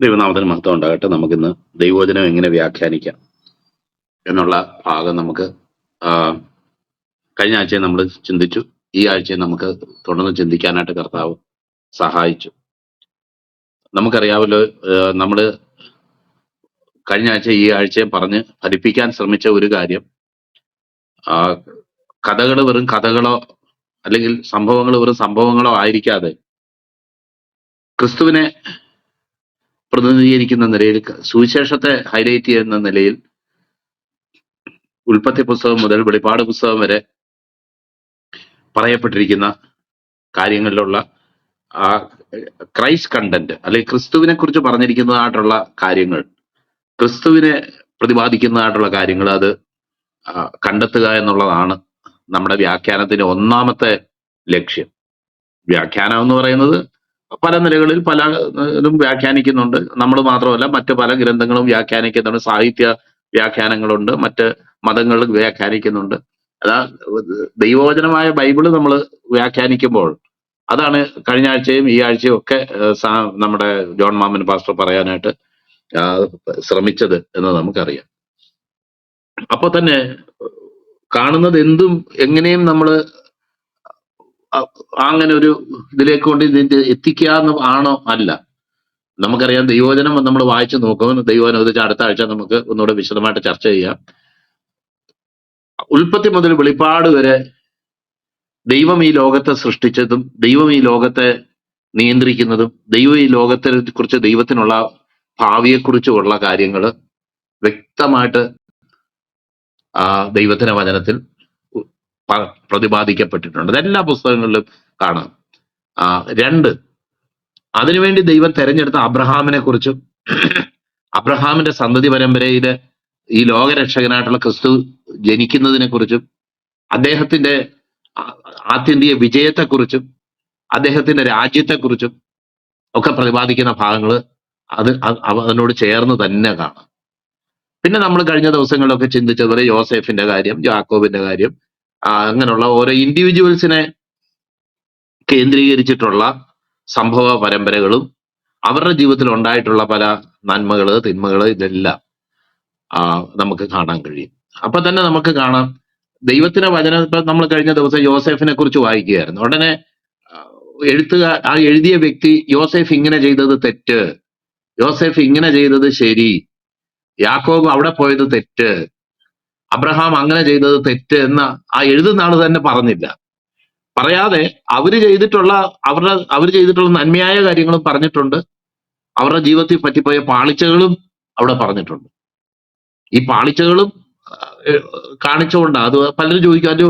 ദൈവനാമത്തിന് മഹത്വം ഉണ്ടാകട്ടെ. നമുക്കിന്ന് ദൈവവചനം എങ്ങനെ വ്യാഖ്യാനിക്കാം എന്നുള്ള ഭാഗം നമുക്ക് കഴിഞ്ഞ ആഴ്ചയെ നമ്മൾ ചിന്തിച്ചു. ഈ ആഴ്ചയെ നമുക്ക് തുടർന്ന് ചിന്തിക്കാനായിട്ട് കർത്താവ് സഹായിച്ചു. നമുക്കറിയാമല്ലോ നമ്മൾ കഴിഞ്ഞ ആഴ്ച ഈ ആഴ്ചയെ പറഞ്ഞ് ഫലിപ്പിക്കാൻ ശ്രമിച്ച ഒരു കാര്യം കഥകൾ വെറും കഥകളോ അല്ലെങ്കിൽ സംഭവങ്ങൾ വെറും സംഭവങ്ങളോ ആയിരിക്കാതെ ക്രിസ്തുവിനെ പ്രതിനിധീകരിക്കുന്ന നിലയിൽ സുവിശേഷത്തെ ഹൈലൈറ്റ് ചെയ്യുന്ന നിലയിൽ ഉൽപ്പത്തി പുസ്തകം മുതൽ വെളിപ്പാട് പുസ്തകം വരെ പറയപ്പെട്ടിരിക്കുന്ന കാര്യങ്ങളിലുള്ള ആ ക്രൈസ്റ്റ് കണ്ടന്റ് അല്ലെങ്കിൽ ക്രിസ്തുവിനെ കുറിച്ച് പറഞ്ഞിരിക്കുന്നതായിട്ടുള്ള കാര്യങ്ങൾ ക്രിസ്തുവിനെ പ്രതിപാദിക്കുന്നതായിട്ടുള്ള കാര്യങ്ങൾ അത് കണ്ടെത്തുക എന്നുള്ളതാണ് നമ്മുടെ വ്യാഖ്യാനത്തിന്റെ ഒന്നാമത്തെ ലക്ഷ്യം. വ്യാഖ്യാനം എന്ന് പറയുന്നത് പല നിലകളിൽ പലതും വ്യാഖ്യാനിക്കുന്നുണ്ട്. നമ്മൾ മാത്രമല്ല മറ്റ് പല ഗ്രന്ഥങ്ങളും വ്യാഖ്യാനിക്കുന്നുണ്ട്. സാഹിത്യ വ്യാഖ്യാനങ്ങളുണ്ട്. മറ്റ് മതങ്ങൾ വ്യാഖ്യാനിക്കുന്നുണ്ട്. അതാ ദൈവവചനമായ ബൈബിൾ നമ്മൾ വ്യാഖ്യാനിക്കുമ്പോൾ അതാണ് കഴിഞ്ഞ ആഴ്ചയും ഈ ആഴ്ചയും ഒക്കെ നമ്മുടെ ജോൺ മാമൻ പാസ്റ്റർ പറയാനായിട്ട് ശ്രമിച്ചത് എന്ന് നമുക്കറിയാം. അപ്പൊ തന്നെ കാണുന്നത് എന്തും എങ്ങനെയും നമ്മൾ അങ്ങനെ ഒരു ഇതിലേക്ക് കൊണ്ട് എത്തിക്കാന്ന് ആണോ? അല്ല. നമുക്കറിയാം ദൈവോചനം നമ്മൾ വായിച്ചു നോക്കും. ദൈവോചനം ഇത് അടുത്ത ആഴ്ച നമുക്ക് ഒന്നുകൂടെ വിശദമായിട്ട് ചർച്ച ചെയ്യാം. ഉൽപ്പത്തി മുതൽ വെളിപ്പാട് വരെ ദൈവം ഈ ലോകത്തെ സൃഷ്ടിച്ചതും ദൈവം ഈ ലോകത്തെ നിയന്ത്രിക്കുന്നതും ദൈവം ഈ ലോകത്തെ കുറിച്ച് ദൈവത്തിനുള്ള ഭാവിയെക്കുറിച്ചുള്ള കാര്യങ്ങൾ വ്യക്തമായിട്ട് ആ ദൈവത്തിന്റെ വചനത്തിൽ പ്രതിപാദിക്കപ്പെട്ടിട്ടുണ്ട്. അതെല്ലാ പുസ്തകങ്ങളിലും കാണാം. ആ, രണ്ട് അതിനുവേണ്ടി ദൈവം തെരഞ്ഞെടുത്ത അബ്രഹാമിനെ കുറിച്ചും അബ്രഹാമിന്റെ സന്തതി പരമ്പരയിൽ ഈ ലോകരക്ഷകനായിട്ടുള്ള ക്രിസ്തു ജനിക്കുന്നതിനെ കുറിച്ചും അദ്ദേഹത്തിന്റെ ആത്യന്തിക വിജയത്തെക്കുറിച്ചും അദ്ദേഹത്തിന്റെ രാജ്യത്തെക്കുറിച്ചും ഒക്കെ പ്രതിപാദിക്കുന്ന ഭാഗങ്ങൾ അത് അത് അതിനോട് ചേർന്ന് തന്നെ കാണാം. പിന്നെ നമ്മൾ കഴിഞ്ഞ ദിവസങ്ങളിലൊക്കെ ചിന്തിച്ചതുപോലെ യോസെഫിന്റെ കാര്യം ജാക്കോബിന്റെ കാര്യം അങ്ങനെയുള്ള ഓരോ ഇൻഡിവിജ്വൽസിനെ കേന്ദ്രീകരിച്ചിട്ടുള്ള സംഭവ പരമ്പരകളും അവരുടെ ജീവിതത്തിൽ ഉണ്ടായിട്ടുള്ള പല നന്മകൾ തിന്മകൾ ഇതെല്ലാം നമുക്ക് കാണാൻ കഴിയും. അപ്പൊ തന്നെ നമുക്ക് കാണാം. ദൈവത്തിന്റെ വചനം ഇപ്പൊ നമ്മൾ കഴിഞ്ഞ ദിവസം യോസെഫിനെ കുറിച്ച് വായിക്കുകയായിരുന്നു. ഉടനെ ആ, എഴുത്തുകാർ ആ എഴുതിയ വ്യക്തി യോസെഫ് ഇങ്ങനെ ചെയ്തത് തെറ്റ്. യോസെഫ് ഇങ്ങനെ ചെയ്തത് ശരി. യാക്കോബ് അവിടെ പോയത് തെറ്റ്. അബ്രഹാം അങ്ങനെ ചെയ്തത് തെറ്റ് എന്ന് ആ എഴുതുന്ന ആൾ തന്നെ പറഞ്ഞില്ല. പറയാതെ അവർ ചെയ്തിട്ടുള്ള അവരുടെ അവർ ചെയ്തിട്ടുള്ള നന്മയായ കാര്യങ്ങളും പറഞ്ഞിട്ടുണ്ട്. അവരുടെ ജീവിതത്തിൽ പറ്റിപ്പോയ പാളിച്ചകളും അവിടെ പറഞ്ഞിട്ടുണ്ട്. ഈ പാളിച്ചകളും കാണിച്ചുകൊണ്ട് അത് പലരും ചോദിക്കും അത്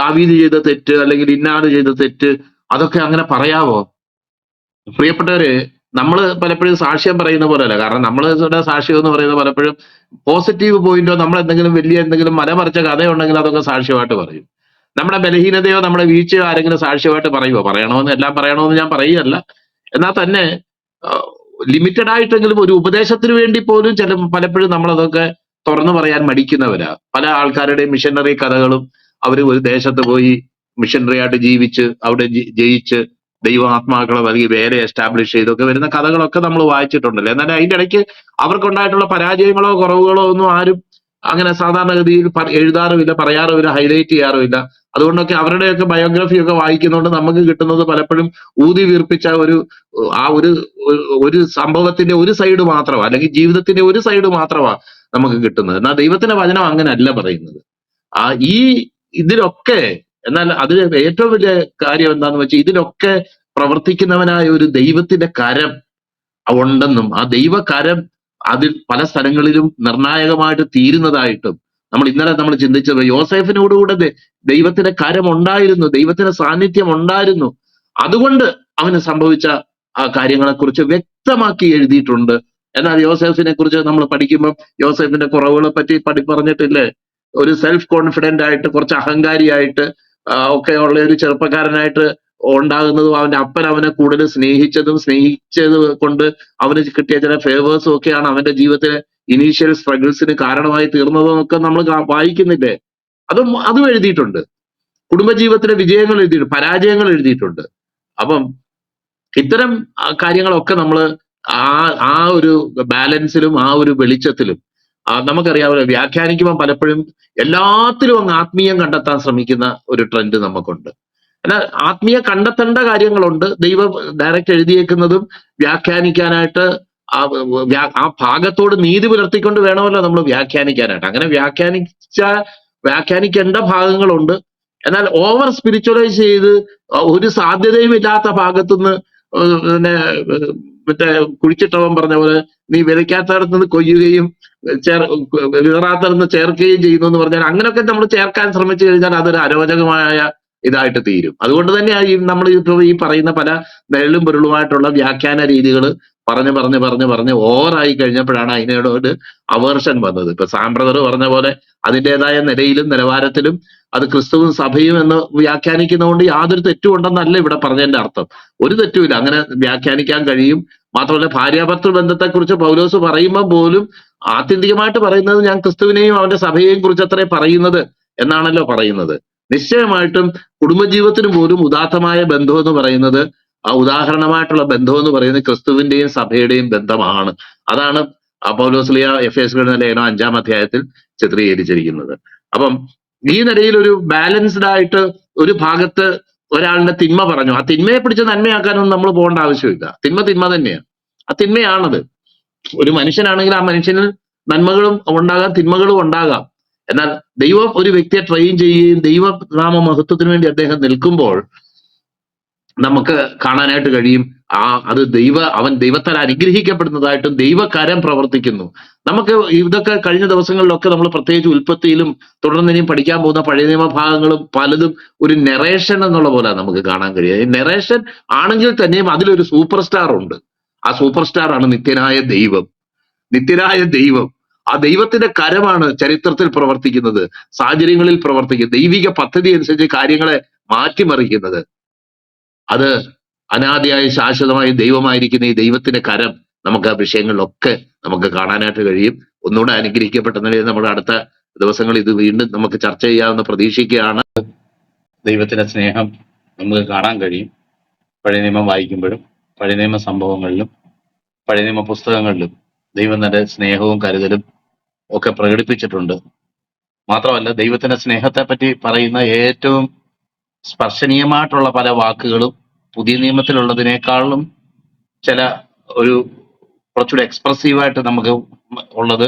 ദാവീദ് ചെയ്ത തെറ്റ് അല്ലെങ്കിൽ ഇന്നാട് ചെയ്ത തെറ്റ് അതൊക്കെ അങ്ങനെ പറയാവോ? പ്രിയപ്പെട്ടവര് നമ്മൾ പലപ്പോഴും സാക്ഷ്യം പറയുന്ന പോലെയല്ല. കാരണം നമ്മൾ സാക്ഷ്യം എന്ന് പറയുന്നത് പലപ്പോഴും പോസിറ്റീവ് പോയിന്റോ നമ്മൾ എന്തെങ്കിലും വലിയ എന്തെങ്കിലും മലമറിച്ച കഥയുണ്ടെങ്കിൽ അതൊക്കെ സാക്ഷ്യമായിട്ട് പറയും. നമ്മുടെ ബലഹീനതയോ നമ്മുടെ വീഴ്ചയോ ആരെങ്കിലും സാക്ഷ്യമായിട്ട് പറയുമോ പറയണമെന്ന് എല്ലാം പറയണമെന്ന് ഞാൻ പറയുകയല്ല. എന്നാൽ തന്നെ ലിമിറ്റഡ് ആയിട്ടെങ്കിലും ഒരു ഉപദേശത്തിന് വേണ്ടി പോലും ചില പലപ്പോഴും നമ്മളതൊക്കെ തുറന്നു പറയാൻ മടിക്കുന്നവരാ. പല ആൾക്കാരുടെയും മിഷനറി കഥകളും അവർ ഒരു ദേശത്ത് പോയി മിഷനറി ആയിട്ട് ജീവിച്ച് അവിടെ ജയിച്ച് ദൈവാത്മാക്കളെ നൽകി വേറെ എസ്റ്റാബ്ലിഷ് ചെയ്തൊക്കെ വരുന്ന കഥകളൊക്കെ നമ്മൾ വായിച്ചിട്ടുണ്ടല്ലോ. എന്നാലും അതിന്റെ ഇടയ്ക്ക് അവർക്കുണ്ടായിട്ടുള്ള പരാജയങ്ങളോ കുറവുകളോ ഒന്നും ആരും അങ്ങനെ സാധാരണഗതിയിൽ എഴുതാറുമില്ല പറയാറുമില്ല ഹൈലൈറ്റ് ചെയ്യാറുമില്ല. അതുകൊണ്ടൊക്കെ അവരുടെയൊക്കെ ബയോഗ്രഫി ഒക്കെ വായിക്കുന്നതുകൊണ്ട് നമുക്ക് കിട്ടുന്നത് പലപ്പോഴും ഊതി വീർപ്പിച്ച ഒരു ആ ഒരു ഒരു- ഒരു സംഭവത്തിന്റെ ഒരു സൈഡ് മാത്രമാണ് അല്ലെങ്കിൽ ജീവിതത്തിന്റെ ഒരു സൈഡ് മാത്രമാണ് നമുക്ക് കിട്ടുന്നത്. എന്നാൽ ദൈവത്തിന്റെ വചനം അങ്ങനെയല്ല പറയുന്നത്. ആ ഈ ഇതിലൊക്കെ എന്നാൽ അതിൽ ഏറ്റവും വലിയ കാര്യം എന്താന്ന് വെച്ചാൽ ഇതിലൊക്കെ പ്രവർത്തിക്കുന്നവനായ ഒരു ദൈവത്തിന്റെ കരം ഉണ്ടെന്നും ആ ദൈവകരം അതിൽ പല സ്ഥലങ്ങളിലും നിർണായകമായിട്ട് തീരുന്നതായിട്ടും നമ്മൾ ഇന്നലെ നമ്മൾ ചിന്തിച്ചത് യോസേഫിനോടുകൂടെ ദൈവത്തിന്റെ കരം ഉണ്ടായിരുന്നു ദൈവത്തിന്റെ സാന്നിധ്യം ഉണ്ടായിരുന്നു. അതുകൊണ്ട് അവന് സംഭവിച്ച ആ കാര്യങ്ങളെക്കുറിച്ച് വ്യക്തമാക്കി എഴുതിയിട്ടുണ്ട്. എന്നാൽ യോസേഫിനെ കുറിച്ച് നമ്മൾ പഠിക്കുമ്പോൾ യോസേഫിന്റെ കുറവുകളെ പറ്റി പഠി പറഞ്ഞിട്ടില്ലേ? ഒരു സെൽഫ് കോൺഫിഡന്റ് ആയിട്ട് കുറച്ച് അഹങ്കാരിയായിട്ട് ഒക്കെ ഉള്ള ഒരു ചെറുപ്പക്കാരനായിട്ട് ഉണ്ടാകുന്നതും അവന്റെ അപ്പൻ അവനെ കൂടുതൽ സ്നേഹിച്ചതും സ്നേഹിച്ചത് കൊണ്ട് അവന് കിട്ടിയ ചില ഫേവേഴ്സും ഒക്കെയാണ് അവന്റെ ജീവിതത്തിലെ ഇനീഷ്യൽ സ്ട്രഗിൾസിന് കാരണമായി തീർന്നതും ഒക്കെ നമ്മൾ വായിക്കുന്നില്ലേ? അതും അതും എഴുതിയിട്ടുണ്ട്. കുടുംബജീവിതത്തിലെ വിജയങ്ങൾ എഴുതിയിട്ടുണ്ട് പരാജയങ്ങൾ എഴുതിയിട്ടുണ്ട്. അപ്പം ഇത്തരം കാര്യങ്ങളൊക്കെ നമ്മൾ ആ ആ ഒരു ബാലൻസിലും ആ ഒരു വെളിച്ചത്തിലും ആ നമുക്കറിയാമല്ലോ വ്യാഖ്യാനിക്കുമ്പോൾ പലപ്പോഴും എല്ലാത്തിലും അങ്ങ് ആത്മീയം കണ്ടെത്താൻ ശ്രമിക്കുന്ന ഒരു ട്രെൻഡ് നമുക്കുണ്ട്. എന്നാൽ ആത്മീയ കണ്ടെത്തേണ്ട കാര്യങ്ങളുണ്ട്. ദൈവം ഡയറക്റ്റ് എഴുതിയേക്കുന്നതും വ്യാഖ്യാനിക്കാനായിട്ട് ആ ആ ഭാഗത്തോട് നീതി പുലർത്തിക്കൊണ്ട് വേണമല്ലോ നമ്മൾ വ്യാഖ്യാനിക്കാനായിട്ട്. അങ്ങനെ വ്യാഖ്യാനിച്ച വ്യാഖ്യാനിക്കേണ്ട ഭാഗങ്ങളുണ്ട്. എന്നാൽ ഓവർ സ്പിരിച്വലൈസ് ചെയ്ത് ഒരു സാധ്യതയും ഇല്ലാത്ത ഭാഗത്തുനിന്ന് പിന്നെ മറ്റേ കുഴിച്ചിട്ടവൻ പറഞ്ഞ പോലെ നീ വിതയ്ക്കാത്തടത്ത് നിന്ന് കൊയ്യുകയും ചേർ വിതറാത്തടത്ത് ചേർക്കുകയും ചെയ്യുന്നു എന്ന് പറഞ്ഞാൽ അങ്ങനെയൊക്കെ നമ്മൾ ചേർക്കാൻ ശ്രമിച്ചു കഴിഞ്ഞാൽ അതൊരു അരോചകമായ ഇതായിട്ട് തീരും. അതുകൊണ്ട് തന്നെയാണ് ഈ നമ്മൾ ഇപ്പോൾ ഈ പറയുന്ന പല നിഴലും പൊരുളുമായിട്ടുള്ള വ്യാഖ്യാന രീതികൾ പറഞ്ഞ് പറഞ്ഞ് പറഞ്ഞ് പറഞ്ഞ് ഓവറായി കഴിഞ്ഞപ്പോഴാണ് അതിനോട് അവേർഷൻ വന്നത്. ഇപ്പൊ സാമ്പ്രദർ പറഞ്ഞ പോലെ അതിന്റെതായ നിലയിലും നിലവാരത്തിലും അത് ക്രിസ്തുവും സഭയും എന്ന് വ്യാഖ്യാനിക്കുന്നതുകൊണ്ട് യാതൊരു തെറ്റും ഉണ്ടെന്നല്ല ഇവിടെ പറഞ്ഞതിന്റെ അർത്ഥം. ഒരു തെറ്റുമില്ല. അങ്ങനെ വ്യാഖ്യാനിക്കാൻ കഴിയും. മാത്രമല്ല ഭാര്യാഭർത്തൃ ബന്ധത്തെക്കുറിച്ച് പൗലോസ് പറയുമ്പോൾ പോലും ആത്യന്തികമായിട്ട് പറയുന്നത് ഞാൻ ക്രിസ്തുവിനെയും അവന്റെ സഭയെയും കുറിച്ച് അത്രേ പറയുന്നത് എന്നാണല്ലോ പറയുന്നത്. നിശ്ചയമായിട്ടും കുടുംബജീവിതത്തിന് പോലും ഉദാത്തമായ ബന്ധം എന്ന് പറയുന്നത് ആ ഉദാഹരണമായിട്ടുള്ള ബന്ധം എന്ന് പറയുന്നത് ക്രിസ്തുവിന്റെയും സഭയുടെയും ബന്ധമാണ്. അതാണ് അപ്പോലോസ്ലിയ പൗലോസ്ലിയ എഫ് എസ് ലേഖനം അഞ്ചാം അധ്യായത്തിൽ ചിത്രീകരിച്ചിരിക്കുന്നത്. അപ്പം ഈ നിലയിൽ ഒരു ബാലൻസ്ഡ് ആയിട്ട് ഒരു ഭാഗത്ത് ഒരാളുടെ തിന്മ പറഞ്ഞു. ആ തിന്മയെ പിടിച്ച് നന്മയാക്കാനൊന്നും നമ്മൾ പോകേണ്ട ആവശ്യമില്ല. തിന്മ തിന്മ തന്നെയാണ്. ആ തിന്മയാണത്. ഒരു മനുഷ്യനാണെങ്കിൽ ആ മനുഷ്യനിൽ നന്മകളും ഉണ്ടാകാം തിന്മകളും ഉണ്ടാകാം. എന്നാൽ ദൈവം ഒരു വ്യക്തിയെ ട്രെയിൻ ചെയ്യുകയും ദൈവനാമ മഹത്വത്തിന് വേണ്ടി അദ്ദേഹം നിൽക്കുമ്പോൾ നമുക്ക് കാണാനായിട്ട് കഴിയും. ആ അത് ദൈവ അവൻ ദൈവത്താൽ അനുഗ്രഹിക്കപ്പെടുന്നതായിട്ടും ദൈവകരം പ്രവർത്തിക്കുന്നു. നമുക്ക് ഇതൊക്കെ കഴിഞ്ഞ ദിവസങ്ങളിലൊക്കെ നമ്മൾ പ്രത്യേകിച്ച് ഉൽപ്പത്തിയിലും തുടർന്ന് ഇനിയും പഠിക്കാൻ പോകുന്ന പഴയ നിയമ ഭാഗങ്ങളും പലതും ഒരു നെറേഷൻ എന്നുള്ള പോലെ നമുക്ക് കാണാൻ കഴിയുക ഈ നെറേഷൻ ആണെങ്കിൽ തന്നെയും അതിലൊരു സൂപ്പർ സ്റ്റാർ ഉണ്ട്. ആ സൂപ്പർ സ്റ്റാർ ആണ് നിത്യനായ ദൈവം. നിത്യനായ ദൈവം. ആ ദൈവത്തിന്റെ കരമാണ് ചരിത്രത്തിൽ പ്രവർത്തിക്കുന്നത് സാഹചര്യങ്ങളിൽ പ്രവർത്തിക്കുന്നത് ദൈവിക പദ്ധതി അനുസരിച്ച് കാര്യങ്ങളെ മാറ്റിമറിക്കുന്നത്. അത് അനാദിയായ ശാശ്വതമായി ദൈവമായിരിക്കുന്ന ഈ ദൈവത്തിന്റെ കരം നമുക്ക് ആ വിഷയങ്ങളിലൊക്കെ നമുക്ക് കാണാനായിട്ട് കഴിയും. ഒന്നുകൂടെ അനുഗ്രഹിക്കപ്പെട്ട നിലയിൽ നമ്മുടെ അടുത്ത ദിവസങ്ങളിൽ ഇത് വീണ്ടും നമുക്ക് ചർച്ച ചെയ്യാമെന്ന് പ്രതീക്ഷിക്കുകയാണ്. ദൈവത്തിന്റെ സ്നേഹം നമുക്ക് കാണാൻ കഴിയും. പഴയ നിയമം വായിക്കുമ്പോഴും പഴയ നിയമ സംഭവങ്ങളിലും പഴയ നിയമ പുസ്തകങ്ങളിലും ദൈവം തന്റെ സ്നേഹവും കരുതലും ഒക്കെ പ്രകടിപ്പിച്ചിട്ടുണ്ട്. മാത്രമല്ല ദൈവത്തിന്റെ സ്നേഹത്തെ പറ്റി പറയുന്ന ഏറ്റവും സ്പർശനീയമായിട്ടുള്ള പല വാക്കുകളും പുതിയ നിയമത്തിലുള്ളതിനേക്കാളും ചില ഒരു കുറച്ചുകൂടി എക്സ്പ്രസീവായിട്ട് നമുക്ക് ഉള്ളത്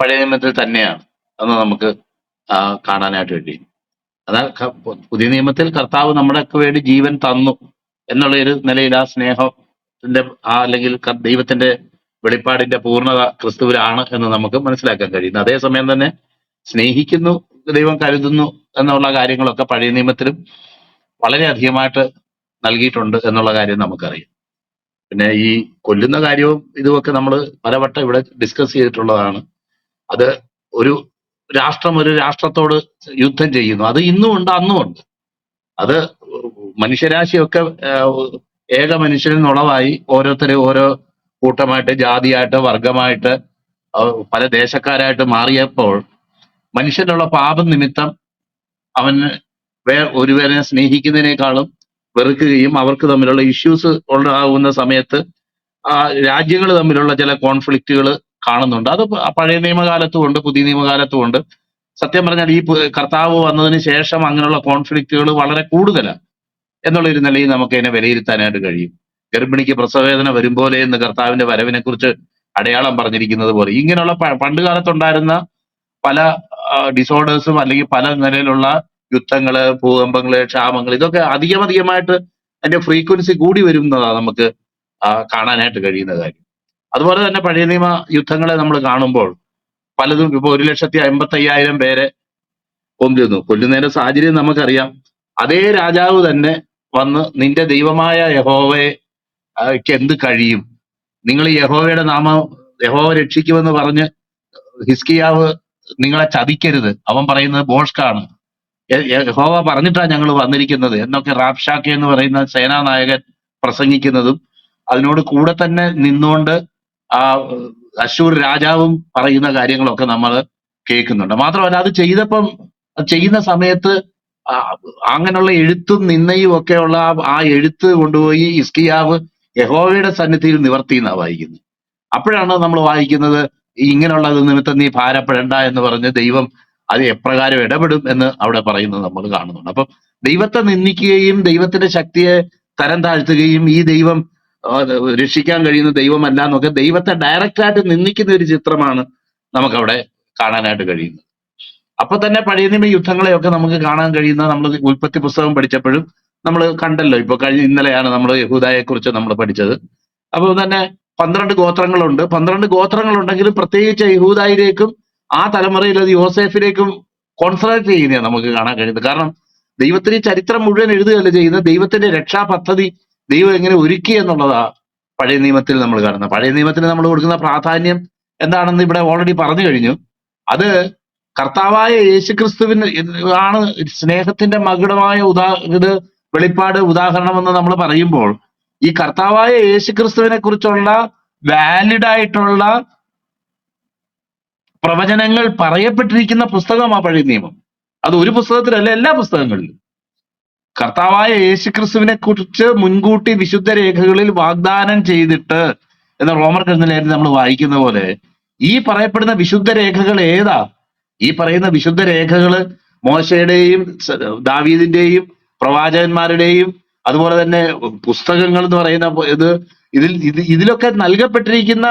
പഴയ നിയമത്തിൽ തന്നെയാണ് എന്ന് നമുക്ക് കാണാനായിട്ട് എന്നാൽ ക- പുതിയ നിയമത്തിൽ കർത്താവ് നമ്മുടെയൊക്കെ വേണ്ടി ജീവൻ തന്നു എന്നുള്ള ഒരു നിലയിൽ ആ സ്നേഹത്തിന്റെ ആ അല്ലെങ്കിൽ ദൈവത്തിന്റെ വെളിപ്പാടിന്റെ പൂർണത ക്രിസ്തുവിലാണ് എന്ന് നമുക്ക് മനസ്സിലാക്കാൻ കഴിയുന്നു. അതേസമയം തന്നെ സ്നേഹിക്കുന്നു ദൈവം കരുതുന്നു എന്നുള്ള കാര്യങ്ങളൊക്കെ പഴയ നിയമത്തിലും വളരെ അധികമായിട്ട് നൽകിയിട്ടുണ്ട് എന്നുള്ള കാര്യം നമുക്കറിയാം. പിന്നെ ഈ കൊല്ലുന്ന കാര്യവും ഇതുമൊക്കെ നമ്മൾ പലവട്ടം ഇവിടെ ഡിസ്കസ് ചെയ്തിട്ടുള്ളതാണ്. അത് ഒരു രാഷ്ട്രം ഒരു രാഷ്ട്രത്തോട് യുദ്ധം ചെയ്യുന്നു. അത് ഇന്നും ഉണ്ട് അന്നും ഉണ്ട്. അത് മനുഷ്യരാശിയൊക്കെ ഏക മനുഷ്യനിൽ നിന്നുളവായി ഓരോരുത്തരെ ഓരോ കൂട്ടമായിട്ട് ജാതിയായിട്ട് വർഗമായിട്ട് പല ദേശക്കാരായിട്ട് മാറിയപ്പോൾ മനുഷ്യനുള്ള പാപം നിമിത്തം അവന് വേ ഒരുവനെ സ്നേഹിക്കുന്നതിനേക്കാളും വെറുക്കുകയും അവർക്ക് തമ്മിലുള്ള ഇഷ്യൂസ് ഉണ്ടാകുന്ന സമയത്ത് ആ രാജ്യങ്ങൾ തമ്മിലുള്ള ചില കോൺഫ്ലിക്റ്റുകൾ കാണുന്നുണ്ട്. അത് പഴയ നിയമകാലത്തും ഉണ്ട് പുതിയ നിയമകാലത്തും ഉണ്ട്. സത്യം പറഞ്ഞാൽ ഈ കർത്താവ് വന്നതിന് ശേഷം അങ്ങനെയുള്ള കോൺഫ്ലിക്റ്റുകൾ വളരെ കൂടുതലാണ് എന്നുള്ള ഒരു നിലയിൽ നമുക്ക് അതിനെ വിലയിരുത്താനായിട്ട് കഴിയും. ഗർഭിണിക്ക് പ്രസവേദന വരും പോലെ എന്ന് കർത്താവിന്റെ വരവിനെ കുറിച്ച് അടയാളം പറഞ്ഞിരിക്കുന്നത് പോലെ. ഇങ്ങനെയുള്ള പണ്ട് കാലത്തുണ്ടായിരുന്ന പല ഡിസോർഡേഴ്സും അല്ലെങ്കിൽ പല നിലയിലുള്ള യുദ്ധങ്ങൾ ഭൂകമ്പങ്ങൾ ക്ഷാമങ്ങൾ ഇതൊക്കെ അധികം അധികമായിട്ട് അതിന്റെ ഫ്രീക്വൻസി കൂടി വരുന്നതാണ് നമുക്ക് കാണാനായിട്ട് കഴിയുന്ന കാര്യം. അതുപോലെ തന്നെ പഴയ നിയമ യുദ്ധങ്ങളെ നമ്മൾ കാണുമ്പോൾ പലതും ഇപ്പൊ ഒരു ലക്ഷത്തി അമ്പത്തി അയ്യായിരം പേരെ കൊല്ലുന്നു കൊല്ലുന്നതിന്റെ സാഹചര്യം നമുക്കറിയാം. അതേ രാജാവ് തന്നെ വന്ന് നിന്റെ ദൈവമായ യഹോവയെ എന്ത് കഴിയും? നിങ്ങൾ യഹോവയുടെ നാമം യഹോവ രക്ഷിക്കുമെന്ന് പറഞ്ഞ് ഹിസ്കിയാവ് നിങ്ങളെ ചതിക്കരുത്. അവൻ പറയുന്നത് ബോഷ്കാണ്. യഹോവ പറഞ്ഞിട്ടാണ് ഞങ്ങൾ വന്നിരിക്കുന്നത്. എന്നൊക്കെ റാബ്ഷാക്കെ എന്ന് പറയുന്ന സേനാനായകൻ പ്രസംഗിക്കുന്നതും അതിനോട് കൂടെ തന്നെ നിന്നുകൊണ്ട് ആ അശൂർ രാജാവും പറയുന്ന കാര്യങ്ങളൊക്കെ നമ്മൾ കേൾക്കുന്നുണ്ട്. മാത്രമല്ല അത് ചെയ്തപ്പം ചെയ്യുന്ന സമയത്ത് അങ്ങനെയുള്ള എഴുത്തും നിന്നയും ഒക്കെയുള്ള ആ- എഴുത്ത് കൊണ്ടുപോയി ഇസ്കിയാവ് യഹോവയുടെ സന്നിധിയിൽ നിവർത്തി എന്നാ വായിക്കുന്നത്. അപ്പോഴാണ് നമ്മൾ വായിക്കുന്നത് ഇങ്ങനെയുള്ളത് നിമിത്തം നീ ഭാരപ്പെടേണ്ട എന്ന് പറഞ്ഞ് ദൈവം അത് എപ്രകാരം ഇടപെടും എന്ന് അവിടെ പറയുന്നത് നമ്മൾ കാണുന്നുണ്ട്. അപ്പം ദൈവത്തെ നിന്ദിക്കുകയും ദൈവത്തിന്റെ ശക്തിയെ തരം താഴ്ത്തുകയും ഈ ദൈവം രക്ഷിക്കാൻ കഴിയുന്ന ദൈവമല്ല എന്നൊക്കെ ദൈവത്തെ ഡയറക്റ്റ് ആയിട്ട് നിന്ദിക്കുന്ന ഒരു ചിത്രമാണ് നമുക്കവിടെ കാണാനായിട്ട് കഴിയുന്നത്. അപ്പൊ തന്നെ പഴയ നിയമ യുദ്ധങ്ങളെയൊക്കെ നമുക്ക് കാണാൻ കഴിയുന്ന നമ്മൾ ഉൽപ്പത്തി പുസ്തകം പഠിച്ചപ്പോഴും നമ്മൾ കണ്ടല്ലോ. ഇപ്പൊ കഴിഞ്ഞ ഇന്നലെയാണ് നമ്മൾ യഹൂദായെ കുറിച്ച് നമ്മൾ പഠിച്ചത്. അപ്പൊ തന്നെ പന്ത്രണ്ട് ഗോത്രങ്ങളുണ്ട്. പന്ത്രണ്ട് ഗോത്രങ്ങളുണ്ടെങ്കിലും പ്രത്യേകിച്ച് യഹൂദായിലേക്കും ആ തലമുറയിൽ അത് യോസേഫിലേക്കും കോൺസെൻട്രേറ്റ് ചെയ്യുന്നതാണ് നമുക്ക് കാണാൻ കഴിയുന്നത്. കാരണം ദൈവത്തിന് ചരിത്രം മുഴുവൻ എഴുതുകയല്ല ചെയ്യുന്നത്? ദൈവത്തിന്റെ രക്ഷാ പദ്ധതി ദൈവം എങ്ങനെ ഒരുക്കി എന്നുള്ളതാ പഴയ നിയമത്തിൽ നമ്മൾ കാണുന്നത്. പഴയ നിയമത്തിന് നമ്മൾ കൊടുക്കുന്ന പ്രാധാന്യം എന്താണെന്ന് ഇവിടെ ഓൾറെഡി പറഞ്ഞു കഴിഞ്ഞു. അത് കർത്താവായ യേശുക്രിസ്തുവിന് ആണ് സ്നേഹത്തിന്റെ മകുടമായ ഉദാ ഇത് വെളിപ്പാട് ഉദാഹരണമെന്ന് നമ്മൾ പറയുമ്പോൾ ഈ കർത്താവായ യേശുക്രിസ്തുവിനെ കുറിച്ചുള്ള വാലിഡ് ആയിട്ടുള്ള പ്രവചനങ്ങൾ പറയപ്പെട്ടിരിക്കുന്ന പുസ്തകമാണ് പഴയ നിയമം. അത് ഒരു പുസ്തകത്തിലല്ല എല്ലാ പുസ്തകങ്ങളിലും. കർത്താവായ യേശുക്രിസ്തുവിനെ കുറിച്ച് മുൻകൂട്ടി വിശുദ്ധ രേഖകളിൽ വാഗ്ദാനം ചെയ്തിട്ട് എന്ന റോമർ കരുതലായിരുന്നു നമ്മൾ വായിക്കുന്ന പോലെ ഈ പറയപ്പെടുന്ന വിശുദ്ധ രേഖകൾ ഏതാ? ഈ പറയുന്ന വിശുദ്ധ രേഖകൾ മോശയുടെയും ദാവീദിന്റെയും പ്രവാചകന്മാരുടെയും അതുപോലെ തന്നെ പുസ്തകങ്ങൾ എന്ന് പറയുന്ന ഇത് ഇതിൽ ഇത് ഇതിലൊക്കെ നൽകപ്പെട്ടിരിക്കുന്ന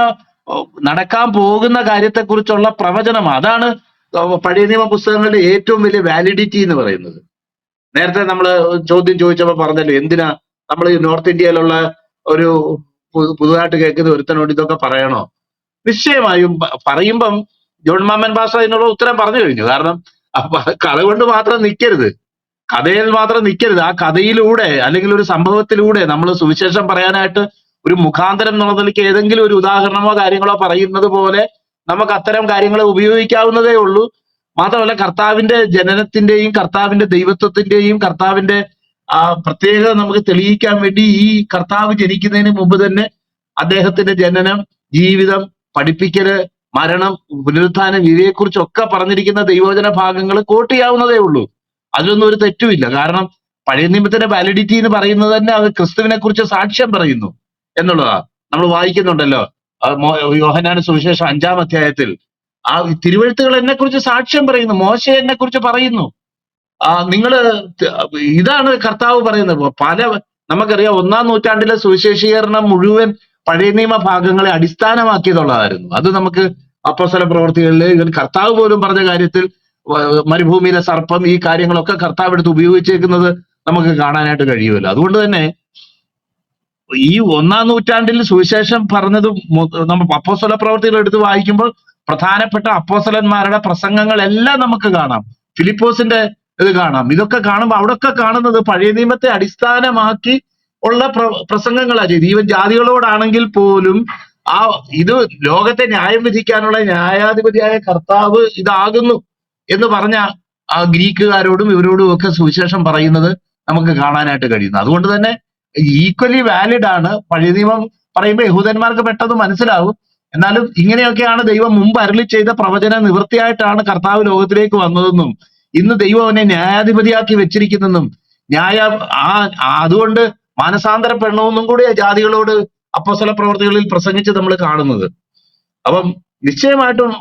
നടക്കാൻ പോകുന്ന കാര്യത്തെക്കുറിച്ചുള്ള പ്രവചനം. അതാണ് പഴയ നിയമ പുസ്തകങ്ങളുടെ ഏറ്റവും വലിയ വാലിഡിറ്റി എന്ന് പറയുന്നത്. നേരത്തെ നമ്മൾ ചോദ്യം ചോദിച്ചപ്പോൾ പറഞ്ഞല്ലോ എന്തിനാ നമ്മൾ നോർത്ത് ഇന്ത്യയിലുള്ള ഒരു പുതുതായിട്ട് കേൾക്കുന്ന ഒരുത്തനോട് ഇതൊക്കെ പറയണോ? നിശ്ചയമായും പറയുമ്പം ജോൺ മാമൻ ഭാഷ അതിനുള്ള ഉത്തരം പറഞ്ഞു കഴിഞ്ഞു. കാരണം കഥ കൊണ്ട് മാത്രം നിൽക്കരുത് കഥയിൽ മാത്രം നിൽക്കരുത് ആ കഥയിലൂടെ അല്ലെങ്കിൽ ഒരു സംഭവത്തിലൂടെ നമ്മൾ സുവിശേഷം പറയാനായിട്ട് ഒരു മുഖാന്തരം എന്നുള്ള നിലയ്ക്ക് ഏതെങ്കിലും ഒരു ഉദാഹരണമോ കാര്യങ്ങളോ പറയുന്നത് പോലെ നമുക്ക് അത്തരം കാര്യങ്ങൾ ഉപയോഗിക്കാവുന്നതേ ഉള്ളൂ. മാത്രമല്ല കർത്താവിന്റെ ജനനത്തിന്റെയും കർത്താവിന്റെ ദൈവത്വത്തിന്റെയും കർത്താവിന്റെ ആ പ്രത്യേകത നമുക്ക് തെളിയിക്കാൻ വേണ്ടി ഈ കർത്താവ് ജനിക്കുന്നതിന് മുമ്പ് തന്നെ അദ്ദേഹത്തിന്റെ ജനനം ജീവിതം പഠിപ്പിക്കൽ മരണം പുനരുത്ഥാനം ഇവയെക്കുറിച്ചൊക്കെ പറഞ്ഞിരിക്കുന്ന ദൈവോചന ഭാഗങ്ങൾ കോട്ട് ചെയ്യാവുന്നതേ ഉള്ളൂ. അതിലൊന്നും ഒരു തെറ്റുമില്ല. കാരണം പഴയ നിയമത്തിന്റെ വാലിഡിറ്റി എന്ന് പറയുന്നത് തന്നെ അത് ക്രിസ്തുവിനെ കുറിച്ച് സാക്ഷ്യം പറയുന്നു. എന്നുള്ളതാ. നമ്മൾ വായിക്കുന്നുണ്ടല്ലോ. യോഹനാന സുവിശേഷം അഞ്ചാം അധ്യായത്തിൽ. ആ തിരുവഴുത്തുകൾ എന്നെ കുറിച്ച് സാക്ഷ്യം പറയുന്നു. മോശ എന്നെ കുറിച്ച് പറയുന്നു. ആ നിങ്ങൾ ഇതാണ് കർത്താവ് പറയുന്നത്. പല നമുക്കറിയാം ഒന്നാം നൂറ്റാണ്ടിലെ സുവിശേഷീകരണം മുഴുവൻ പഴയ നിയമ ഭാഗങ്ങളെ അടിസ്ഥാനമാക്കിയതുള്ളതായിരുന്നു. അത് നമുക്ക് അപ്പോസ്തല പ്രവർത്തികളിൽ കർത്താവ് പോലും പറഞ്ഞ കാര്യത്തിൽ മരുഭൂമിയിലെ സർപ്പം ഈ കാര്യങ്ങളൊക്കെ കർത്താവ് എടുത്ത് ഉപയോഗിച്ചേക്കുന്നത് നമുക്ക് കാണാനായിട്ട് കഴിയുമല്ലോ. അതുകൊണ്ട് തന്നെ ഈ ഒന്നാം നൂറ്റാണ്ടിൽ സുവിശേഷം പറഞ്ഞത് നമ്മൾ അപ്പോസ്തല പ്രവർത്തികൾ എടുത്ത് വായിക്കുമ്പോൾ പ്രധാനപ്പെട്ട അപ്പോസ്തലന്മാരുടെ പ്രസംഗങ്ങളെല്ലാം നമുക്ക് കാണാം. ഫിലിപ്പോസിന്റെ ഇത് കാണാം. ഇതൊക്കെ കാണുമ്പോൾ അവിടെയൊക്കെ കാണുന്നത് പഴയ നിയമത്തെ അടിസ്ഥാനമാക്കി ഉള്ള പ്ര പ്രസംഗങ്ങളാ ചെയ്ത് ഈവൻ ജാതികളോടാണെങ്കിൽ പോലും ആ ഇത് ലോകത്തെ ന്യായം വിധിക്കാനുള്ള ന്യായാധിപതിയായ കർത്താവ് ഇതാകുന്നു എന്ന് പറഞ്ഞ ആ ഗ്രീക്കുകാരോടും ഇവരോടും ഒക്കെ സുവിശേഷം പറയുന്നത് നമുക്ക് കാണാനായിട്ട് കഴിയുന്നു. അതുകൊണ്ട് തന്നെ ഈക്വലി വാലിഡ് ആണ്. പഴയ നിയമം പറയുമ്പോൾ യഹൂദന്മാർക്ക് പെട്ടെന്ന് മനസ്സിലാവും. എന്നാലും ഇങ്ങനെയൊക്കെയാണ് ദൈവം മുമ്പ് അരളി ചെയ്ത പ്രവചന നിവൃത്തിയായിട്ടാണ് കർത്താവ് ലോകത്തിലേക്ക് വന്നതെന്നും ഇന്ന് ദൈവം അവനെ ന്യായാധിപതിയാക്കി വെച്ചിരിക്കുന്നെന്നും ന്യായ ആ അതുകൊണ്ട് മാനസാന്തരപ്പെടണമെന്നും കൂടി ജാതികളോട് അപ്പോസ്തല പ്രവർത്തികളിൽ പ്രസംഗിച്ച് നമ്മൾ കാണുന്നത്. അപ്പം നിശ്ചയമായിട്ടും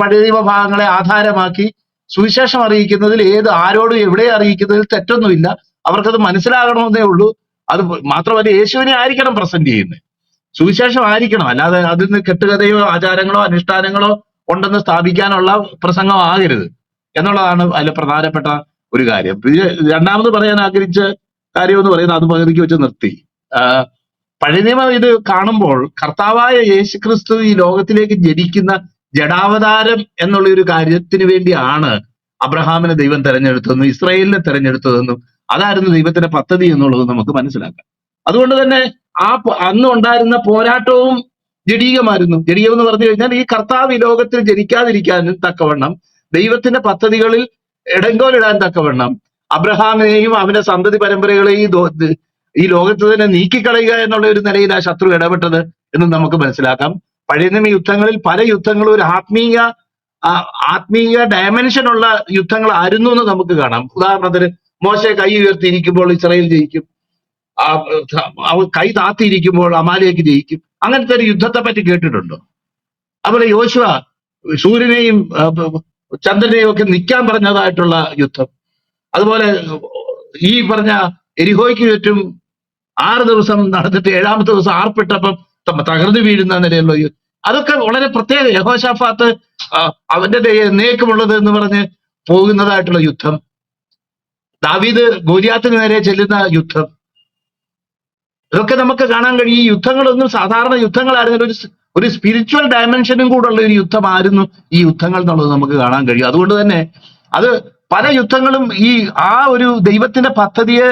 പഴയ ഭാഗങ്ങളെ ആധാരമാക്കി സുവിശേഷം അറിയിക്കുന്നതിൽ ഏത് ആരോടും എവിടെ അറിയിക്കുന്നതിൽ തെറ്റൊന്നുമില്ല. അവർക്കത് മനസ്സിലാകണമെന്നേ ഉള്ളൂ. അത് മാത്രമല്ല യേശുവിനെ ആയിരിക്കണം പ്രസന്റ് ചെയ്യുന്നത് സുവിശേഷം ആയിരിക്കണം. അല്ലാതെ അതിൽ നിന്ന് കെട്ടുകഥയോ ആചാരങ്ങളോ അനുഷ്ഠാനങ്ങളോ ഉണ്ടെന്ന് സ്ഥാപിക്കാനുള്ള പ്രസംഗം ആകരുത്. എന്നുള്ളതാണ് അതിൽ പ്രധാനപ്പെട്ട ഒരു കാര്യം. രണ്ടാമത് പറയാൻ ആഗ്രഹിച്ച കാര്യം എന്ന് പറയുന്നത് അത് പകുതിക്ക് വെച്ച് നിർത്തി. പഴയനിമ ഇത് കാണുമ്പോൾ കർത്താവായ യേശുക്രിസ്തു ഈ ലോകത്തിലേക്ക് ജനിക്കുന്ന ജഡാവതാരം എന്നുള്ള ഒരു കാര്യത്തിന് വേണ്ടിയാണ് അബ്രഹാമിനെ ദൈവം തെരഞ്ഞെടുത്തതെന്നും ഇസ്രയേലിനെ തെരഞ്ഞെടുത്തതെന്നും അതായിരുന്നു ദൈവത്തിന്റെ പദ്ധതി എന്നുള്ളത് നമുക്ക് മനസ്സിലാക്കാം. അതുകൊണ്ട് തന്നെ ആ അന്ന് ഉണ്ടായിരുന്ന പോരാട്ടവും ജഡീകമായിരുന്നു. ജഡീകം എന്ന് പറഞ്ഞു കഴിഞ്ഞാൽ ഈ കർത്താവ് ഈ ലോകത്തിൽ ജനിക്കാതിരിക്കാനും തക്കവണ്ണം ദൈവത്തിന്റെ പദ്ധതികളിൽ ഇടങ്കോലിടാൻ തക്കവണ്ണം അബ്രഹാമിനെയും അവന്റെ സന്തതി പരമ്പരകളെയും ഈ ലോകത്ത് തന്നെ നീക്കിക്കളയുക എന്നുള്ള ഒരു നിലയിൽ ആ ശത്രു ഇടപെട്ടത് എന്ന് നമുക്ക് മനസ്സിലാക്കാം. പഴയ നിയമ യുദ്ധങ്ങളിൽ പല യുദ്ധങ്ങളും ഒരു ആത്മീയ ആത്മീയ ഡയമെൻഷൻ ഉള്ള യുദ്ധങ്ങളായിരുന്നു എന്ന് നമുക്ക് കാണാം. ഉദാഹരണത്തിന് മോശ കൈ ഉയർത്തിയിരിക്കുമ്പോൾ ഇസ്രായേൽ ജയിക്കും. ആ, കൈ താത്തിയിരിക്കുമ്പോൾ അമാലേക്ക് ജയിക്കും. അങ്ങനത്തെ ഒരു യുദ്ധത്തെ പറ്റി കേട്ടിട്ടുണ്ടോ? അതുപോലെ യോശുവ സൂര്യനെയും ചന്ദ്രനെയും ഒക്കെ നിൽക്കാൻ പറഞ്ഞതായിട്ടുള്ള യുദ്ധം. അതുപോലെ ഈ പറഞ്ഞ എരിഹോയ്ക്ക് ചുറ്റും ആറ് ദിവസം നടന്നിട്ട് ഏഴാമത്തെ ദിവസം ആർപ്പിട്ടപ്പം തകർന്നു വീഴുന്ന നിലയുള്ള അതൊക്കെ വളരെ പ്രത്യേക യഹോഷാഫാത്ത് ആ, അവന്റെ ദൈ- എന്ന് പറഞ്ഞ് പോകുന്നതായിട്ടുള്ള യുദ്ധം. ദാവീദ് ഗോലിയാത്തിന് നേരെ ചെല്ലുന്ന യുദ്ധം. ഇതൊക്കെ നമുക്ക് കാണാൻ കഴിയും. ഈ യുദ്ധങ്ങളൊന്നും സാധാരണ യുദ്ധങ്ങളായിരുന്നു ഒരു ഒരു സ്പിരിച്വൽ ഡയമെൻഷനും കൂടെ ഉള്ള ഒരു യുദ്ധമായിരുന്നു ഈ യുദ്ധങ്ങൾ എന്നുള്ളത് നമുക്ക് കാണാൻ കഴിയും. അതുകൊണ്ട് തന്നെ അത് പല യുദ്ധങ്ങളും ഈ ആ ഒരു ദൈവത്തിന്റെ പദ്ധതിയെ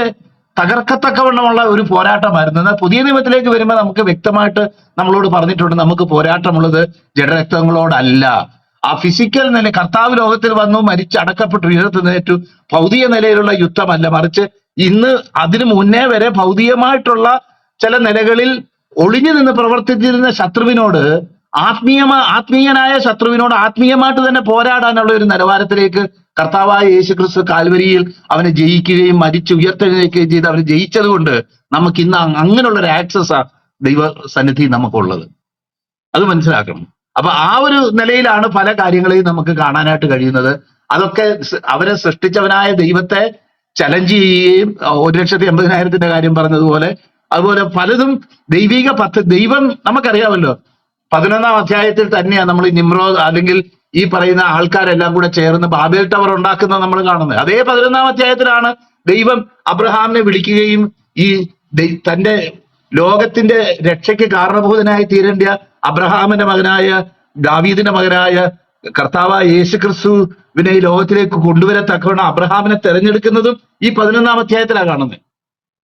തകർക്കത്തക്കവണ്ണമുള്ള ഒരു പോരാട്ടമായിരുന്നു. എന്നാൽ പുതിയ നിയമത്തിലേക്ക് വരുമ്പോൾ നമുക്ക് വ്യക്തമായിട്ട് നമ്മളോട് പറഞ്ഞിട്ടുണ്ട് നമുക്ക് പോരാട്ടമുള്ളത് ജഡരക്തങ്ങളോടല്ല. ആ ഫിസിക്കൽ നില കർത്താവ് ലോകത്തിൽ വന്നു മരിച്ച് അടക്കപ്പെട്ടു ഉയർത്തുന്നേറ്റു ഭൗതിക നിലയിലുള്ള യുദ്ധമല്ല. മറിച്ച് ഇന്ന് അതിനു മുന്നേ വരെ ഭൗതികമായിട്ടുള്ള ചില നിലകളിൽ ഒളിഞ്ഞു നിന്ന് പ്രവർത്തിച്ചിരുന്ന ശത്രുവിനോട് ആത്മീയമാ ആത്മീയനായ ശത്രുവിനോട് ആത്മീയമായിട്ട് തന്നെ പോരാടാനുള്ള ഒരു നിലവാരത്തിലേക്ക് കർത്താവായ യേശു ക്രിസ്തു കാൽവരിയിൽ അവനെ ജയിക്കുകയും മരിച്ചു ഉയർത്തെഴുന്നേൽക്കുകയും ചെയ്ത് അവനെ ജയിച്ചത് കൊണ്ട് നമുക്ക് ഇന്ന് അങ് അങ്ങനെയുള്ള ഒരു ആക്സസ് ദൈവ സന്നിധി നമുക്കുള്ളത്. അത് മനസ്സിലാക്കണം. അപ്പൊ ആ ഒരു നിലയിലാണ് പല കാര്യങ്ങളെയും നമുക്ക് കാണാനായിട്ട് കഴിയുന്നത്. അതൊക്കെ അവരെ സൃഷ്ടിച്ചവനായ ദൈവത്തെ ചലഞ്ച് ചെയ്യുകയും ഒരു ലക്ഷത്തി എൺപതിനായിരത്തിന്റെ കാര്യം പറഞ്ഞതുപോലെ അതുപോലെ പലതും ദൈവിക പദ്ധതി ദൈവം നമുക്കറിയാമല്ലോ. പതിനൊന്നാം അധ്യായത്തിൽ തന്നെയാണ് നമ്മൾ നിമ്രോ അല്ലെങ്കിൽ ഈ പറയുന്ന ആൾക്കാരെല്ലാം കൂടെ ചേർന്ന് ബാബേൽ ടവർ ഉണ്ടാക്കുന്നത് നമ്മൾ കാണുന്നത്. അതേ പതിനൊന്നാം അധ്യായത്തിലാണ് ദൈവം അബ്രഹാമിനെ വിളിക്കുകയും ഈ തന്റെ ലോകത്തിന്റെ രക്ഷയ്ക്ക് കാരണഭൂതനായി തീരേണ്ട അബ്രഹാമിന്റെ മകനായ ദാവീദിന്റെ മകനായ കർത്താവ് യേശു ക്രിസ്തുവിനെ ഈ ലോകത്തിലേക്ക് കൊണ്ടുവരത്തക്കവണ്ണം അബ്രഹാമിനെ തെരഞ്ഞെടുക്കുന്നതും ഈ പതിനൊന്നാം അധ്യായത്തിലാണ് കാണുന്നത്.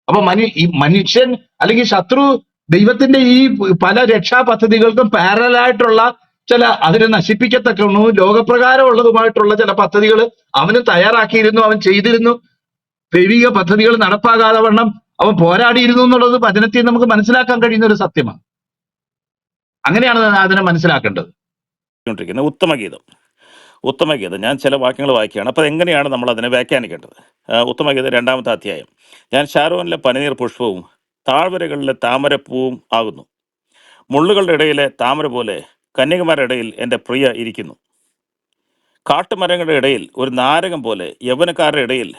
അപ്പൊ മനു ഈ മനുഷ്യൻ അല്ലെങ്കിൽ ശത്രു ദൈവത്തിന്റെ ഈ പല രക്ഷാ പദ്ധതികൾക്കും പാരലായിട്ടുള്ള ചില അതിനെ നശിപ്പിക്കത്തക്കണു ലോകപ്രകാരമുള്ളതുമായിട്ടുള്ള ചില പദ്ധതികൾ അവന് തയ്യാറാക്കിയിരുന്നു അവൻ ചെയ്തിരുന്നു. ദൈവിക പദ്ധതികൾ നടപ്പാകാതെ വണ്ണം അവൻ പോരാടിയിരുന്നു എന്നുള്ളത് വചനത്തിൽ നമുക്ക് മനസ്സിലാക്കാൻ കഴിയുന്ന ഒരു സത്യമാണ്. അങ്ങനെയാണ് അതിനെ മനസ്സിലാക്കേണ്ടത്. ഉത്തമഗീതം. ഉത്തമഗീതം. ഞാൻ ചില വാക്യങ്ങൾ വായിക്കുകയാണ്. അപ്പോൾ എങ്ങനെയാണ് നമ്മൾ അതിനെ വ്യാഖ്യാനിക്കേണ്ടത്? ഉത്തമഗീതം രണ്ടാമത്തെ അധ്യായം. ഞാൻ ഷാരോനിലെ പനിനീർ പുഷ്പവും താഴ്വരകളിലെ താമരപ്പൂവും ആകുന്നു. മുള്ളുകളുടെ ഇടയിലെ താമര പോലെ കന്യകുമാരുടെ ഇടയിൽ എന്റെ പ്രിയ ഇരിക്കുന്നു. കാട്ടുമരങ്ങളുടെ ഇടയിൽ ഒരു നാരകം പോലെ യൗവനക്കാരുടെ ഇടയിൽ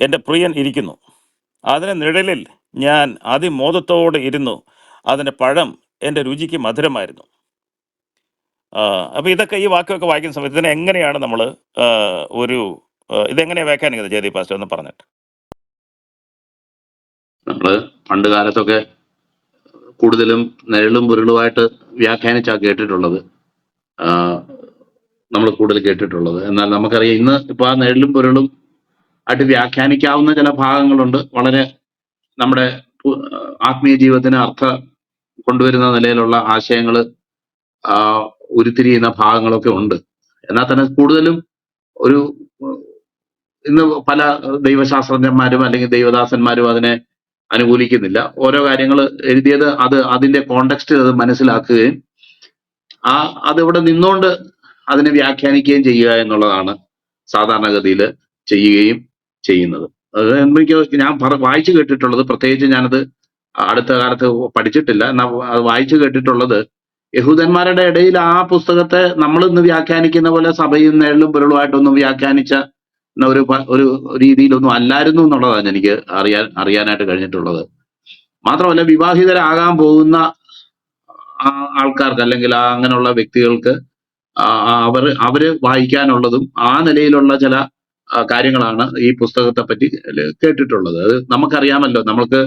എന്റെ പ്രിയൻ ഇരിക്കുന്നു. അതിന് നിഴലിൽ ഞാൻ അതിമോദത്തോടെ ഇരുന്നു. അതിന്റെ പഴം എന്റെ രുചിക്ക് മധുരമായിരുന്നു. അപ്പോൾ ഇതൊക്കെ ഈ വാക്യമൊക്കെ വായിക്കുന്ന സമയത്ത് ഇതിനെ എങ്ങനെയാണ് നമ്മൾ ഒരു ഇതെങ്ങനെയാണ് വ്യാഖ്യാനിക്കുന്നത്? ജയദീപ് പാസ്റ്റർ എന്ന് പറഞ്ഞിട്ട്. നമ്മൾ പണ്ട് കാലത്തൊക്കെ കൂടുതലും നിഴലും പുരളുമായിട്ട് വ്യാഖ്യാനിച്ചാ കേട്ടിട്ടുള്ളത്. നമ്മൾ കൂടുതൽ കേട്ടിട്ടുള്ളത്. എന്നാൽ നമുക്കറിയാം ഇന്ന് ഇപ്പൊ ആ നിഴലും പൊരുളും ആയിട്ട് വ്യാഖ്യാനിക്കാവുന്ന ചില ഭാഗങ്ങളുണ്ട്. വളരെ നമ്മുടെ ആത്മീയ ജീവിതത്തിന് അർത്ഥ കൊണ്ടുവരുന്ന നിലയിലുള്ള ആശയങ്ങൾ ഉരുത്തിരിയുന്ന ഭാഗങ്ങളൊക്കെ ഉണ്ട്. എന്നാൽ തന്നെ കൂടുതലും ഒരു ഇന്ന് പല ദൈവശാസ്ത്രജ്ഞന്മാരും അല്ലെങ്കിൽ ദൈവദാസന്മാരും അതിനെ അനുകൂലിക്കുന്നില്ല. ഓരോ കാര്യങ്ങൾ എഴുതിയത് അത് അതിന്റെ കോണ്ടക്സ്റ്റ് അത് മനസ്സിലാക്കുകയും ആ അതിവിടെ നിന്നുകൊണ്ട് അതിനെ വ്യാഖ്യാനിക്കുകയും ചെയ്യുക എന്നുള്ളതാണ് സാധാരണഗതിയിൽ ചെയ്യുകയും ചെയ്യുന്നത്. അത് എനിക്ക് ഞാൻ വായിച്ചു കേട്ടിട്ടുള്ളത് പ്രത്യേകിച്ച് ഞാനത് അടുത്ത കാലത്ത് പഠിച്ചിട്ടില്ല. എന്നാൽ അത് വായിച്ചു കേട്ടിട്ടുള്ളത് യഹൂദന്മാരുടെ ഇടയിൽ ആ പുസ്തകത്തെ നമ്മൾ ഇന്ന് വ്യാഖ്യാനിക്കുന്ന പോലെ സഭയും നേരിലും പൊരുളുമായിട്ടൊന്നും വ്യാഖ്യാനിച്ച എന്ന ഒരു ഒരു രീതിയിലൊന്നും അല്ലായിരുന്നു എന്നുള്ളതാണ് എനിക്ക് അറിയാൻ അറിയാനായിട്ട് കഴിഞ്ഞിട്ടുള്ളത്. മാത്രമല്ല വിവാഹിതരാകാൻ പോകുന്ന ആ ആൾക്കാർക്ക് അല്ലെങ്കിൽ ആ അങ്ങനെയുള്ള വ്യക്തികൾക്ക് അവർ അവർ വായിക്കാനുള്ളതും ആ നിലയിലുള്ള ചില കാര്യങ്ങളാണ് ഈ പുസ്തകത്തെ പറ്റി കേട്ടിട്ടുള്ളത്. അത് നമുക്കറിയാമല്ലോ നമ്മൾക്ക്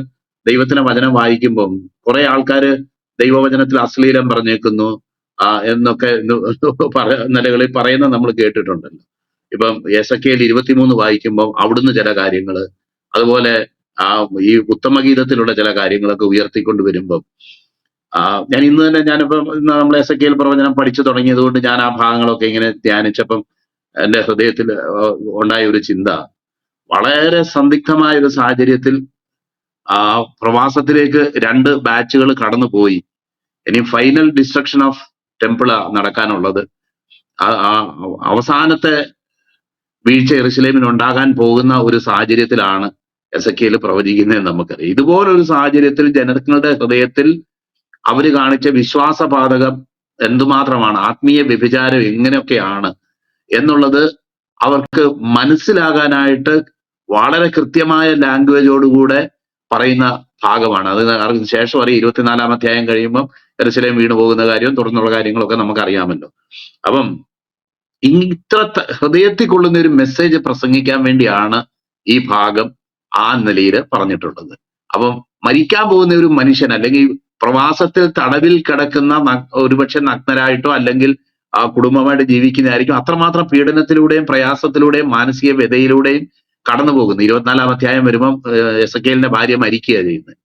ദൈവത്തിന്റെ വചനം വായിക്കുമ്പം കുറെ ആൾക്കാര് ദൈവവചനത്തിൽ അശ്ലീലം പറഞ്ഞേക്കുന്നു ആ, എന്നൊക്കെ നിലകളിൽ പറയുന്ന നമ്മൾ കേട്ടിട്ടുണ്ടല്ലോ. ഇപ്പം എസക്കേൽ ഇരുപത്തിമൂന്ന് വായിക്കുമ്പോൾ അവിടുന്ന് ചില കാര്യങ്ങൾ അതുപോലെ ആ ഈ ഉത്തമഗീതത്തിലുള്ള ചില കാര്യങ്ങളൊക്കെ ഉയർത്തിക്കൊണ്ട് വരുമ്പം ആ ഞാൻ ഇന്ന് തന്നെ ഞാനിപ്പം ഇന്ന് നമ്മൾ എസ് എ എൽ പ്രവചനം പഠിച്ചു തുടങ്ങിയത് കൊണ്ട് ഞാൻ ആ ഭാഗങ്ങളൊക്കെ ഇങ്ങനെ ധ്യാനിച്ചപ്പം എന്റെ ഹൃദയത്തിൽ ഉണ്ടായ ഒരു ചിന്ത. വളരെ സന്ദിഗ്ധമായ ഒരു സാഹചര്യത്തിൽ ആ പ്രവാസത്തിലേക്ക് രണ്ട് ബാച്ചുകൾ കടന്നുപോയി. ഇനി ഫൈനൽ ഡിസ്ട്രക്ഷൻ ഓഫ് ടെമ്പിൾ നടക്കാനുള്ളത്. അവസാനത്തെ വീഴ്ച എറുസലേമിൽ ഉണ്ടാകാൻ പോകുന്ന ഒരു സാഹചര്യത്തിലാണ് എസ് എ കെയിൽ പ്രവചിക്കുന്നതെന്ന് നമുക്കറിയാം. ഇതുപോലൊരു സാഹചര്യത്തിൽ ജനങ്ങളുടെ ഹൃദയത്തിൽ അവർ കാണിച്ച വിശ്വാസപാതകം എന്തുമാത്രമാണ്? ആത്മീയ വ്യഭിചാരം എങ്ങനെയൊക്കെയാണ്? എന്നുള്ളത് അവർക്ക് മനസ്സിലാകാനായിട്ട് വളരെ കൃത്യമായ ലാംഗ്വേജോടുകൂടെ പറയുന്ന ഭാഗമാണ്. അത് അതിന് ശേഷം അറിയാം ഇരുപത്തിനാലാം അധ്യായം കഴിയുമ്പം എരശിലേം വീണു പോകുന്ന കാര്യവും തുടർന്നുള്ള കാര്യങ്ങളൊക്കെ നമുക്ക് അറിയാമല്ലോ അപ്പം ഇത്ര ഹൃദയത്തിൽ കൊള്ളുന്ന ഒരു മെസ്സേജ് പ്രസംഗിക്കാൻ വേണ്ടിയാണ് ഈ ഭാഗം ആ നിലയിൽ പറഞ്ഞിട്ടുള്ളത്. അപ്പം മരിക്കാൻ പോകുന്ന ഒരു മനുഷ്യൻ അല്ലെങ്കിൽ പ്രവാസത്തിൽ തടവിൽ കിടക്കുന്ന ഒരുപക്ഷെ നഗ്നരായിട്ടോ അല്ലെങ്കിൽ ആ കുടുംബമായിട്ട് ജീവിക്കുന്നതായിരിക്കും. അത്രമാത്രം പീഡനത്തിലൂടെയും പ്രയാസത്തിലൂടെയും മാനസിക വ്യതയിലൂടെയും കടന്നു പോകുന്നു ഇരുപത്തിനാലാം അധ്യായം വരുമ്പം എസ് കെലിന്റെ ഭാര്യ മരിക്കുകയാണ് ചെയ്യുന്നത്.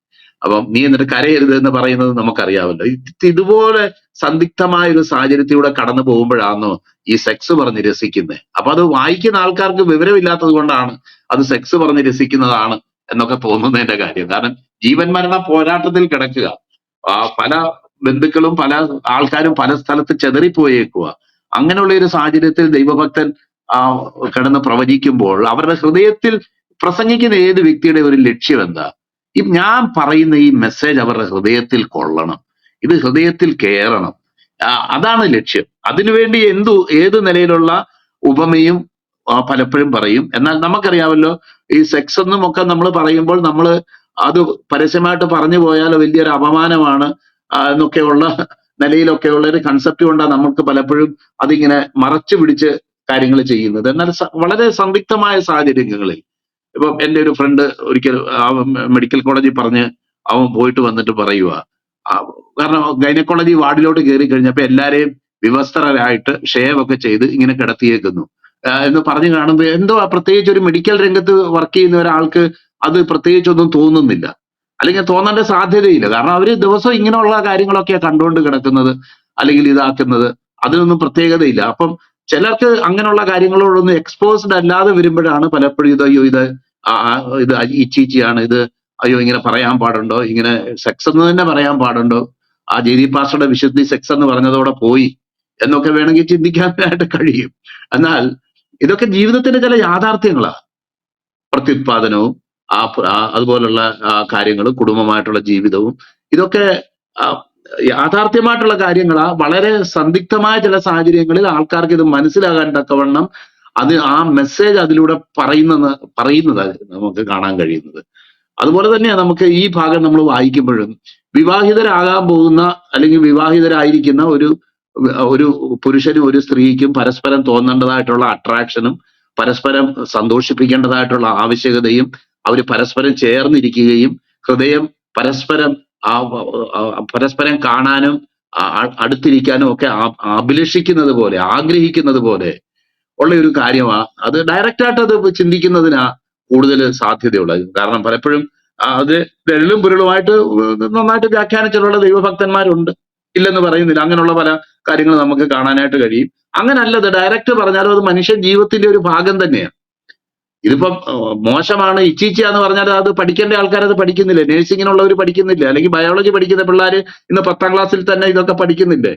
അപ്പം നീ എന്നിട്ട് കരയരുത് എന്ന് പറയുന്നത് നമുക്കറിയാമല്ലോ. ഇത് ഇതുപോലെ സന്ദിഗ്ധമായ ഒരു സാഹചര്യത്തിലൂടെ കടന്നു പോകുമ്പോഴാണോ ഈ സെക്സ് പറഞ്ഞ് രസിക്കുന്നത്. അപ്പൊ അത് വായിക്കുന്ന ആൾക്കാർക്ക് വിവരമില്ലാത്തത് കൊണ്ടാണ് അത് സെക്സ് പറഞ്ഞ് രസിക്കുന്നതാണ് എന്നൊക്കെ തോന്നുന്നതിന്റെ കാര്യം. കാരണം ജീവൻ മരണ പോരാട്ടത്തിൽ കിടക്കുക. ആ പല ബന്ധുക്കളും പല ആൾക്കാരും പല സ്ഥലത്ത് ചെതറിപ്പോയേക്കുക അങ്ങനെയുള്ള ഒരു സാഹചര്യത്തിൽ ദൈവഭക്തൻ ആ കിടന്ന് പ്രവചിക്കുമ്പോൾ അവരുടെ ഹൃദയത്തിൽ പ്രസംഗിക്കുന്ന ഏത് വ്യക്തിയുടെ ഒരു ലക്ഷ്യം എന്താ? ഈ ഞാൻ പറയുന്ന ഈ മെസ്സേജ് അവരുടെ ഹൃദയത്തിൽ കൊള്ളണം. ഇത് ഹൃദയത്തിൽ കയറണം അതാണ് ലക്ഷ്യം. അതിനുവേണ്ടി എന്തു ഏത് നിലയിലുള്ള ഉപമയും പലപ്പോഴും പറയും. എന്നാൽ നമുക്കറിയാമല്ലോ ഈ സെക്സ് എന്നും ഒക്കെ നമ്മൾ പറയുമ്പോൾ നമ്മൾ അത് പരസ്യമായിട്ട് പറഞ്ഞു പോയാൽ വലിയൊരു അപമാനമാണ്. എന്നൊക്കെയുള്ള നിലയിലൊക്കെയുള്ള ഒരു കൺസെപ്റ്റ് കൊണ്ടാണ് നമുക്ക് പലപ്പോഴും അതിങ്ങനെ മറച്ചു പിടിച്ച് കാര്യങ്ങൾ ചെയ്യുന്നത്. എന്നാൽ വളരെ സന്ദിഗ്ധമായ സാഹചര്യങ്ങളിൽ ഇപ്പം എന്റെ ഒരു ഫ്രണ്ട് ഒരിക്കൽ മെഡിക്കൽ കോളേജിൽ പറഞ്ഞ് അവൻ പോയിട്ട് വന്നിട്ട് പറയുക കാരണം ഗൈനക്കോളജി വാർഡിലോട്ട് കയറി കഴിഞ്ഞപ്പോൾ എല്ലാരെയും വിവസ്ത്രരായിട്ട് ഷേവ് ഒക്കെ ചെയ്ത് ഇങ്ങനെ കിടത്തിയേക്കുന്നു. എന്ന് പറഞ്ഞു കാണുമ്പോൾ എന്തോ ആ പ്രത്യേകിച്ച് ഒരു മെഡിക്കൽ രംഗത്ത് വർക്ക് ചെയ്യുന്ന ഒരാൾക്ക് അത് പ്രത്യേകിച്ചൊന്നും തോന്നുന്നില്ല. അല്ലെങ്കിൽ തോന്നേണ്ട സാധ്യതയില്ല. കാരണം അവർ ദിവസം ഇങ്ങനെയുള്ള കാര്യങ്ങളൊക്കെ കണ്ടുകൊണ്ട് കിടക്കുന്നത് അല്ലെങ്കിൽ ഇതാക്കുന്നത്. അതിനൊന്നും പ്രത്യേകതയില്ല. അപ്പം ചിലർക്ക് അങ്ങനെയുള്ള കാര്യങ്ങളോടൊന്നും എക്സ്പോസ്ഡ് അല്ലാതെ വരുമ്പോഴാണ് പലപ്പോഴും ഇത് അയ്യോ ഇത് ഇത് ഇച്ചിച്ചിയാണ് ഇത് അയ്യോ ഇങ്ങനെ പറയാൻ പാടുണ്ടോ? ഇങ്ങനെ സെക്സ് എന്ന് തന്നെ പറയാൻ പാടുണ്ടോ? ആ ജെ ഡി പാസ്റ്ററുടെ വിശുദ്ധി സെക്സ് എന്ന് പറഞ്ഞതോടെ പോയി എന്നൊക്കെ വേണമെങ്കിൽ ചിന്തിക്കാനായിട്ട് കഴിയും. എന്നാൽ ഇതൊക്കെ ജീവിതത്തിന്റെ ചില യാഥാർത്ഥ്യങ്ങളാണ് പ്രത്യുത്പാദനവും ആ അതുപോലുള്ള കാര്യങ്ങൾ കുടുംബമായിട്ടുള്ള ജീവിതവും ഇതൊക്കെ യാഥാർത്ഥ്യമായിട്ടുള്ള കാര്യങ്ങളാ. വളരെ സന്ദിഗ്ധമായ ചില സാഹചര്യങ്ങളിൽ ആൾക്കാർക്ക് ഇത് മനസ്സിലാകാൻ തക്കവണ്ണം അത് ആ മെസ്സേജ് അതിലൂടെ പറയുന്ന പറയുന്നത് നമുക്ക് കാണാൻ കഴിയുന്നത്. അതുപോലെ തന്നെയാണ് നമുക്ക് ഈ ഭാഗം നമ്മൾ വായിക്കുമ്പോഴും വിവാഹിതരാകാൻ പോകുന്ന അല്ലെങ്കിൽ വിവാഹിതരായിരിക്കുന്ന ഒരു ഒരു പുരുഷനും ഒരു സ്ത്രീക്കും പരസ്പരം തോന്നേണ്ടതായിട്ടുള്ള അട്രാക്ഷനും പരസ്പരം സന്തോഷിപ്പിക്കേണ്ടതായിട്ടുള്ള ആവശ്യകതയും അവർ പരസ്പരം ചേർന്നിരിക്കുകയും ഹൃദയം പരസ്പരം പരസ്പരം കാണാനും അടുത്തിരിക്കാനും ഒക്കെ അഭിലഷിക്കുന്നത് പോലെ ആഗ്രഹിക്കുന്നത് പോലെ ഉള്ള ഒരു കാര്യമാണ് അത് ഡയറക്റ്റായിട്ട് അത് ചിന്തിക്കുന്നതിനാ കൂടുതൽ സാധ്യതയുള്ളത്. കാരണം പലപ്പോഴും അത് എള്ളും പുരളുമായിട്ട് നന്നായിട്ട് വ്യാഖ്യാനിച്ചിട്ടുള്ള ദൈവഭക്തന്മാരുണ്ട്. ഇല്ലെന്ന് പറയുന്നില്ല. അങ്ങനെയുള്ള പല കാര്യങ്ങൾ നമുക്ക് കാണാനായിട്ട് കഴിയും. അങ്ങനല്ലത്. ഡയറക്റ്റ് പറഞ്ഞാലും അത് മനുഷ്യ ജീവിതത്തിന്റെ ഒരു ഭാഗം തന്നെയാണ് ഇതിപ്പം മോശമാണ് ഇച്ചീച്ച എന്ന് പറഞ്ഞാൽ അത് പഠിക്കേണ്ട ആൾക്കാർ അത് പഠിക്കുന്നില്ല? നേഴ്സിങ്ങിനുള്ളവർ പഠിക്കുന്നില്ല? അല്ലെങ്കിൽ ബയോളജി പഠിക്കുന്ന പിള്ളേർ ഇന്ന് പത്താം ക്ലാസ്സിൽ തന്നെ ഇതൊക്കെ പഠിക്കുന്നില്ലേ?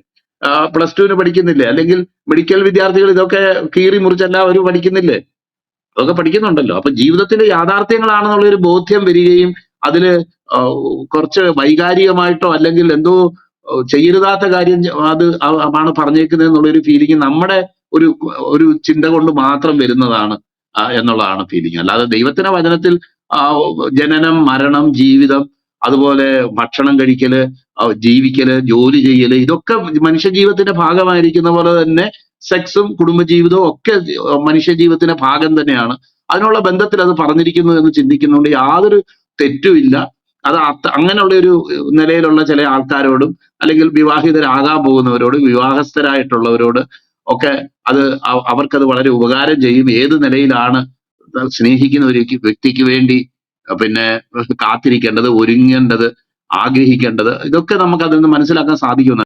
പ്ലസ് ടുവിന് പഠിക്കുന്നില്ലേ? അല്ലെങ്കിൽ മെഡിക്കൽ വിദ്യാർത്ഥികൾ ഇതൊക്കെ കീറി മുറിച്ചെല്ലാം അവർ പഠിക്കുന്നില്ലേ? അതൊക്കെ പഠിക്കുന്നുണ്ടല്ലോ. അപ്പൊ ജീവിതത്തിന്റെ യാഥാർത്ഥ്യങ്ങളാണെന്നുള്ള ഒരു ബോധ്യം വരികയും അതിൽ കുറച്ച് വൈകാരികമായിട്ടോ അല്ലെങ്കിൽ എന്തോ ചെയ്യരുതാത്ത കാര്യം അത് ആണ് പറഞ്ഞേക്കുന്നത് എന്നുള്ള ഒരു ഫീലിംഗ് നമ്മുടെ ഒരു ഒരു ചിന്ത കൊണ്ട് മാത്രം വരുന്നതാണ്. എന്നുള്ളതാണ് ഫീലിംഗ് അല്ലാതെ ദൈവത്തിന്റെ വചനത്തിൽ ജനനം മരണം ജീവിതം അതുപോലെ ഭക്ഷണം കഴിക്കൽ ജീവിക്കൽ ജോലി ചെയ്യൽ ഇതൊക്കെ മനുഷ്യ ജീവിതത്തിന്റെ ഭാഗമായിരിക്കുന്ന പോലെ തന്നെ സെക്സും കുടുംബജീവിതവും ഒക്കെ മനുഷ്യ ജീവിതത്തിന്റെ ഭാഗം തന്നെയാണ്. അതിനുള്ള ബന്ധത്തിൽ അത് പറഞ്ഞിരിക്കുന്നു എന്ന് ചിന്തിക്കുന്നുണ്ട് യാതൊരു തെറ്റുമില്ല അത് അങ്ങനെയുള്ള ഒരു നിലയിലുള്ള ചില ആൾക്കാരോടും അല്ലെങ്കിൽ വിവാഹിതരാകാൻ പോകുന്നവരോട് വിവാഹസ്ഥരായിട്ടുള്ളവരോട് ഒക്കെ അത് അവർക്കത് വളരെ ഉപകാരം ചെയ്യും. ഏത് നിലയിലാണ് സ്നേഹിക്കുന്ന ഒരു വ്യക്തിക്ക് വേണ്ടി പിന്നെ കാത്തിരിക്കേണ്ടത് ഒരുങ്ങേണ്ടത് ആഗ്രഹിക്കേണ്ടത് ഇതൊക്കെ നമുക്ക് അതിൽ നിന്ന് മനസ്സിലാക്കാൻ സാധിക്കും.